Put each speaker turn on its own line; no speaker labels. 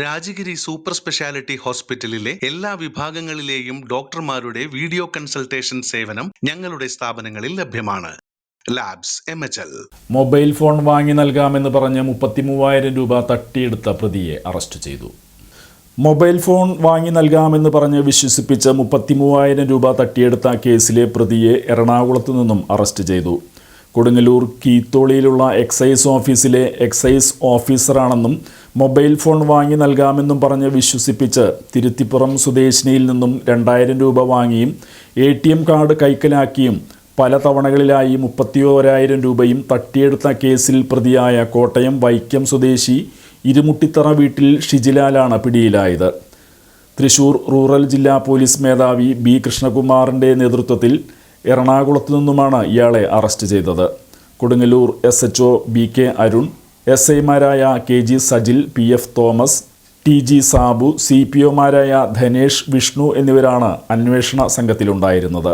Rajagiri super speciality ഹോസ്പിറ്റലിലെ എല്ലാ വിഭാഗങ്ങളിലെയും ഡോക്ടർമാരുടെ വീഡിയോ കൺസൾട്ടേഷൻ സേവനം ഞങ്ങളുടെ സ്ഥാപനങ്ങളിൽ ലഭ്യമാണ്. Labs M H L.
Mobile phone വാങ്ങി നൽകാമെന്ന് പറഞ്ഞ് മുപ്പത്തി മൂവായിരം രൂപ തട്ടിയെടുത്ത പ്രതിയെ അറസ്റ്റ് ചെയ്തു. മൊബൈൽ ഫോൺ വാങ്ങി നൽകാമെന്ന് പറഞ്ഞ് വിശ്വസിപ്പിച്ച് മുപ്പത്തി മൂവായിരം രൂപ തട്ടിയെടുത്ത കേസിലെ പ്രതിയെ എറണാകുളത്തു നിന്നും അറസ്റ്റ് ചെയ്തു. കൊടുങ്ങല്ലൂർ കീത്തോളിയിലുള്ള എക്സൈസ് ഓഫീസിലെ എക്സൈസ് ഓഫീസറാണെന്നും മൊബൈൽ ഫോൺ വാങ്ങി നൽകാമെന്നും പറഞ്ഞ് വിശ്വസിപ്പിച്ച് തിരുത്തിപ്പുറം സ്വദേശിനിയിൽ നിന്നും രണ്ടായിരം രൂപ വാങ്ങിയും എ കാർഡ് കൈക്കലാക്കിയും പല തവണകളിലായി മുപ്പത്തിയോരായിരം രൂപയും തട്ടിയെടുത്ത കേസിൽ പ്രതിയായ കോട്ടയം വൈക്കം സ്വദേശി ഇരുമുട്ടിത്തറ വീട്ടിൽ ഷിജിലാലാണ് പിടിയിലായത്. തൃശൂർ റൂറൽ ജില്ലാ പോലീസ് മേധാവി ബി കൃഷ്ണകുമാറിന്റെ നേതൃത്വത്തിൽ എറണാകുളത്തു നിന്നുമാണ് ഇയാളെ അറസ്റ്റ് ചെയ്തത്. Kodungallur S H B K Arun S ഐമാരായ K G Sajil P F Thomas T G Sabu C P ഒമാരായ Dhanesh Vishnu എന്നിവരാണ് അന്വേഷണ സംഘത്തിലുണ്ടായിരുന്നത്.